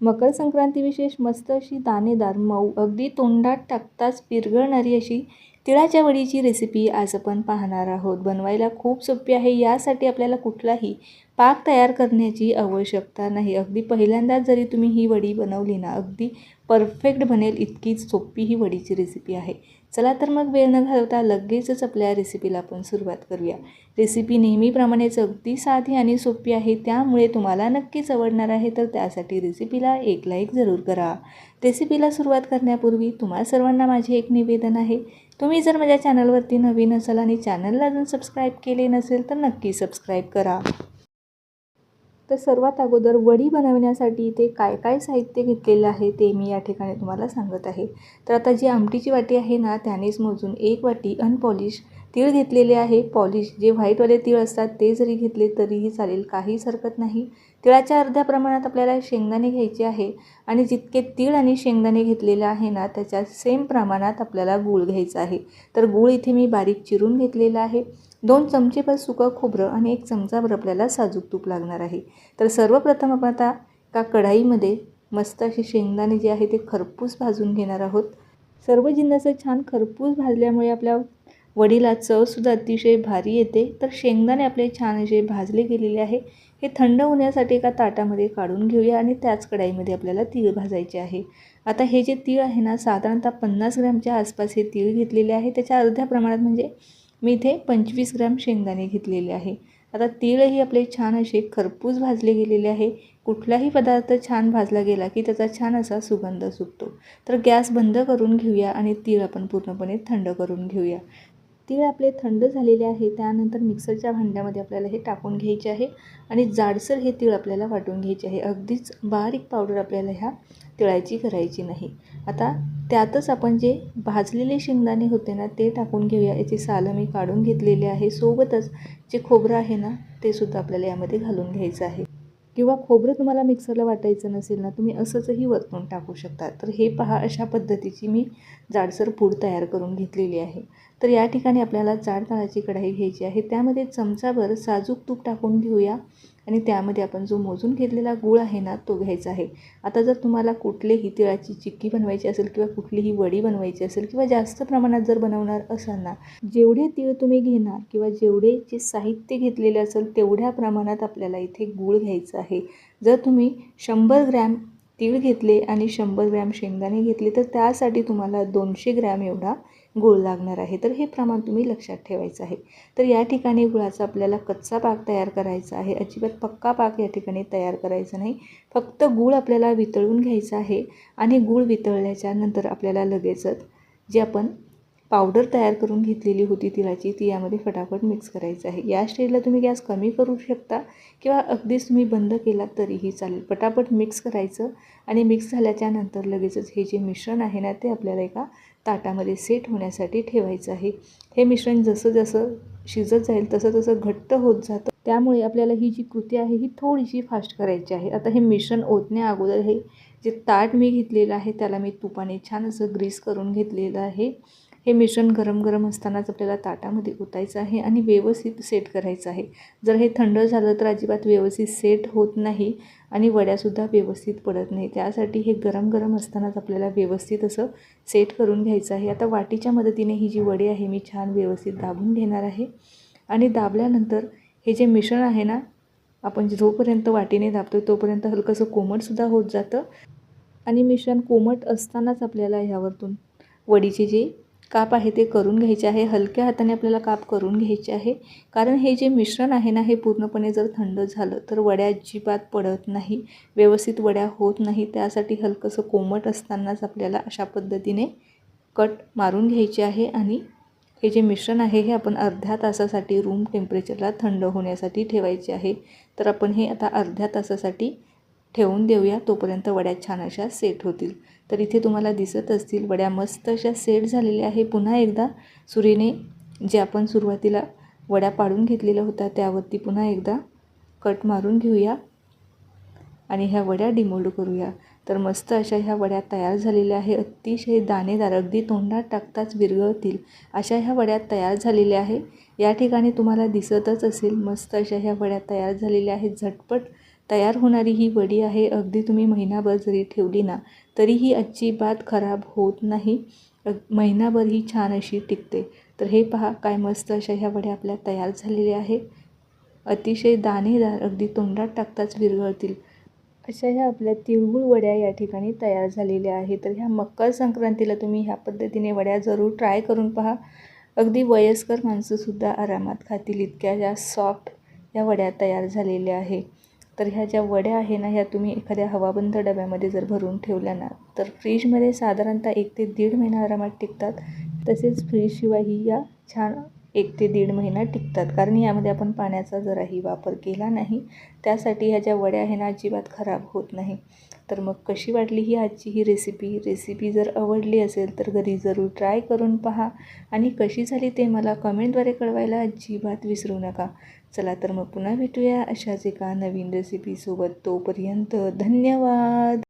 मकर संक्रांती विशेष मस्त अशी दाणेदार मऊ अगदी तोंडात टाकताच पिरगळणारी अशी तिळाच्या वडीची रेसिपी आज आपण पाहणार आहोत. बनवायला खूप सोपी आहे यासाठी आपल्याला कुठलाही पाक तयार करण्याची आवश्यकता नाही. अगदी पहिल्यांदाच जरी तुम्ही ही वडी बनवली ना अगदी परफेक्ट बनेल इतकीच सोपी ही वडीची रेसिपी आहे. चला तर मग वेळ न घालवता लगेचच आपल्या रेसिपीला आपण सुरुवात करूया. रेसिपी नेहमीप्रमाणेच अगदी साधी आणि सोपी आहे त्यामुळे तुम्हाला नक्कीच आवडणार आहे तर त्यासाठी रेसिपीला एक लाईक जरूर करा. रेसिपीला सुरुवात करण्यापूर्वी तुम्हा सर्वांना माझे एक निवेदन आहे. तुम्ही जर माझ्या चॅनलवरती नवीन असाल आणि चॅनलला अजून सबस्क्राईब केले नसेल तर नक्की सबस्क्राईब करा. तर सर्वात अगोदर वडी बनवण्यासाठी इथे काय काय साहित्य घेतलेलं आहे ते मी या ठिकाणी तुम्हाला सांगत आहे. तर आता जी आमटीची वाटी आहे ना त्यानेच मोजून एक वाटी अनपॉलिश तीळ घेतलेले आहे. पॉलिश जे व्हाईटवाले तीळ असतात ते जरी घेतले तरीही चालेल काहीच हरकत नाही. तिळाच्या अर्ध्या प्रमाणात आपल्याला शेंगदाणे घ्यायचे आहे. आणि जितके तीळ आणि शेंगदाणे घेतलेले आहे ना त्याच्या सेम प्रमाणात आपल्याला गूळ घ्यायचा आहे. तर गूळ इथे मी बारीक चिरून घेतलेला आहे. दोन चमचेभर सुकं खोबरं आणि एक चमचाभर आपल्याला साजूक तूप लागणार आहे. तर सर्वप्रथम आपण आता का कढाईमध्ये मस्त असे शेंगदाणे जे आहे ते खरपूस भाजून घेणार आहोत. सर्व जिन्नाचं छान खरपूस भाजल्यामुळे आपल्या वडीला चवसुद्धा अतिशय भारी येते. तर शेंगदाणे आपले छान असे भाजले गेलेले आहे. हे थंड होण्यासाठी एका ताटामध्ये काढून घेऊया आणि त्याच कढाईमध्ये आपल्याला तीळ भाजायचे आहे. आता हे जे तीळ आहे ना साधारणतः पन्नास ग्रॅमच्या आसपास हे तीळ घेतलेले आहे. त्याच्या अर्ध्या प्रमाणात म्हणजे मी इथे पंचवीस ग्रॅम शेंगदाणे घेतलेले आहे. आता तीळही आपले छान असे खरपूस भाजले गेलेले आहे. कुठलाही पदार्थ छान भाजला गेला की त्याचा छान असा सुगंध सुटतो. तर गॅस बंद करून घेऊया आणि तीळ आपण पूर्णपणे थंड करून घेऊया. तीळ आपले थंड झालेले आहे. त्यानंतर मिक्सरच्या भांड्यामध्ये आपल्याला हे टाकून घ्यायचे आहे आणि जाडसर हे तीळ आपल्याला वाटून घ्यायचे आहे. अगदीच बारीक पावडर आपल्याला ह्या तिळायची करायची नाही. आता त्यातच आपण जे भाजलेले शेंगदाणे होते ना ते टाकून घेऊया. याची सालं मी काढून घेतलेली आहे. सोबतच जे खोबरं आहे ना ते सुद्धा आपल्याला यामध्ये घालून घ्यायचं आहे. किंवा खोबरं तुम्हाला मिक्सरला वाटायचं नसेल ना तुम्ही असंचही वरतून टाकू शकता. तर हे पहा अशा पद्धतीची मी जाडसर पूड तयार करून घेतलेली आहे. तर या ठिकाणी आपल्याला जाड तांदळाची कढाई घ्यायची आहे. त्यामध्ये चमचाभर साजूक तूप टाकून घेऊया. आणि त्यामध्ये आपण जो मोजून घेतलेला गूळ आहे ना तो घ्यायचा आहे. आता जर तुम्हाला कुठलेही तिळाची चिक्की बनवायची असेल किंवा कुठलीही वडी बनवायची असेल किंवा जास्त प्रमाणात जर बनवणार असाल ना जेवढे तीळ तुम्ही घेणार किंवा जेवढे जे साहित्य घेतलेले असेल तेवढ्या प्रमाणात आपल्याला इथे गूळ घ्यायचं आहे. जर तुम्ही शंभर ग्रॅम तीळ घेतले आणि शंभर ग्रॅम शेंगदाणे घेतले तर त्यासाठी तुम्हाला दोनशे ग्रॅम एवढा गूळ लागणार आहे. तर हे प्रमाण तुम्ही लक्षात ठेवायचं आहे. तर या ठिकाणी गुळाचा आपल्याला कच्चा पाक तयार करायचा आहे. अजिबात पक्का पाक या ठिकाणी तयार करायचा नाही. फक्त गूळ आपल्याला वितळून घ्यायचा आहे आणि गूळ वितळल्याच्या नंतर आपल्याला लगेचच जे आपण पावडर तयार करून घेतलेली होती तिळाची ती यामध्ये फटाफट मिक्स करायचं आहे. या स्टेजला तुम्ही गॅस कमी करू शकता किंवा अगदीच तुम्ही बंद केला तरीही चालेल. पटापट मिक्स करायचं आणि मिक्स झाल्याच्यानंतर लगेचच हे जे मिश्रण आहे ना ते आपल्याला एका ताटामध्ये सेट होण्यासाठी ठेवायचं आहे. हे मिश्रण जसं जसं शिजत जाईल तसं तसं घट्ट होत जातं. त्यामुळे आपल्याला ही जी कृती आहे ही थोडीशी फास्ट करायची आहे. आता हे मिश्रण ओतण्या अगोदर हे जे ताट मी घेतलेलं आहे त्याला मी तुपाने छान असं ग्रीस करून घेतलेलं आहे. हे मिश्रण गरम गरम असतानाच आपल्याला ताटामध्ये ओतायचं आहे आणि व्यवस्थित सेट करायचं आहे. जर हे थंड झालं तर अजिबात व्यवस्थित सेट होत नाही आणि वड्यासुद्धा व्यवस्थित पडत नाही. त्यासाठी हे गरम गरम असतानाच आपल्याला व्यवस्थित असं सेट करून घ्यायचं आहे. आता वाटीच्या मदतीने ही जी वडी आहे मी छान व्यवस्थित दाबून घेणार आहे. आणि दाबल्यानंतर हे जे मिश्रण आहे ना आपण जोपर्यंत वाटीने दाबतो तोपर्यंत हलकंसं कोमटसुद्धा होत जातं. आणि मिश्रण कोमट असतानाच आपल्याला ह्यावरतून वडीचे जे काप आहे ते करून घ्यायचे आहे. हलक्या हाताने आपल्याला काप करून घ्यायचे आहे. कारण हे जे मिश्रण आहे ना हे पूर्णपणे जर थंड झालं तर वड्या अजिबात पडत नाही व्यवस्थित वड्या होत नाही. त्यासाठी हलकंसं कोमट असतानाच आपल्याला अशा पद्धतीने कट मारून घ्यायचे आहे आणि हे जे मिश्रण आहे हे आपण अर्ध्या तासासाठी रूम टेम्परेचरला थंड होण्यासाठी ठेवायचे आहे. तर आपण हे आता अर्ध्या तासासाठी ठेवून देऊया तोपर्यंत वड्या छान अशा सेट होतील. तर इथे तुम्हाला दिसत असतील वड्या मस्त अशा सेट झालेल्या आहे पुन्हा एकदा सुरीने जे आपण सुरुवातीला वड्या पाडून घेतलेल्या होत्या त्यावरती पुन्हा एकदा कट मारून घेऊया. आणि ह्या वड्या डिमोल्ड करूया. तर मस्त अशा ह्या वड्या तयार झालेल्या आहे. अतिशय दाणेदार अगदी तोंडात टाकताच विरघळतील अशा ह्या वड्या तयार झालेल्या आहे. या ठिकाणी तुम्हाला दिसतच असेल मस्त अशा ह्या वड्या तयार झालेल्या आहेत. झटपट तयार होणारी ही वडी आहे. अगदी तुम्ही महिनाभर जरी ठेवली ना तरीही अजिबात खराब होत नाही. अग महिनाभर ही छान अशी टिकते. तर हे पहा काय मस्त अशा ह्या वड्या आपल्या तयार झालेल्या आहे. अतिशय दाणेदार अगदी तोंडात टाकताच विरघळतील. अशा ह्या आपल्या तिळगुळ वड्या या ठिकाणी तयार झालेल्या आहेत. तर ह्या मकर संक्रांतीला तुम्ही ह्या पद्धतीने वड्या जरूर ट्राय करून पहा. अगदी वयस्कर माणसंसुद्धा आरामात खातील इतक्या ज्या सॉफ्ट या वड्या तयार झालेल्या आहे. तर ह्या ज्या वड्या आहे ना ह्या तुम्ही एखाद्या हवाबंद डब्यामध्ये जर भरून ठेवल्या ना तर फ्रीजमध्ये साधारणतः एक ते दीड महिना आरामात टिकतात. तसेच फ्रीजशिवायही या छान एक ते दीड महिना टिकतात. कारण यामध्ये आपण पाण्याचा जराही वापर केला नाही. त्यासाठी ह्या ज्या वड्या आहे ना अजिबात खराब होत नाही. तर मग कशी वाटली ही आजची ही रेसिपी रेसिपी जर आवडली असेल तर घरी जरूर ट्राय करून पहा. आणि कशी झाली ते मला कमेंटद्वारे कळवायला अजिबात विसरू नका. चला तर मग पुन्हा भेटूया अशाच एका नवीन रेसिपीसोबत तोपर्यंत धन्यवाद!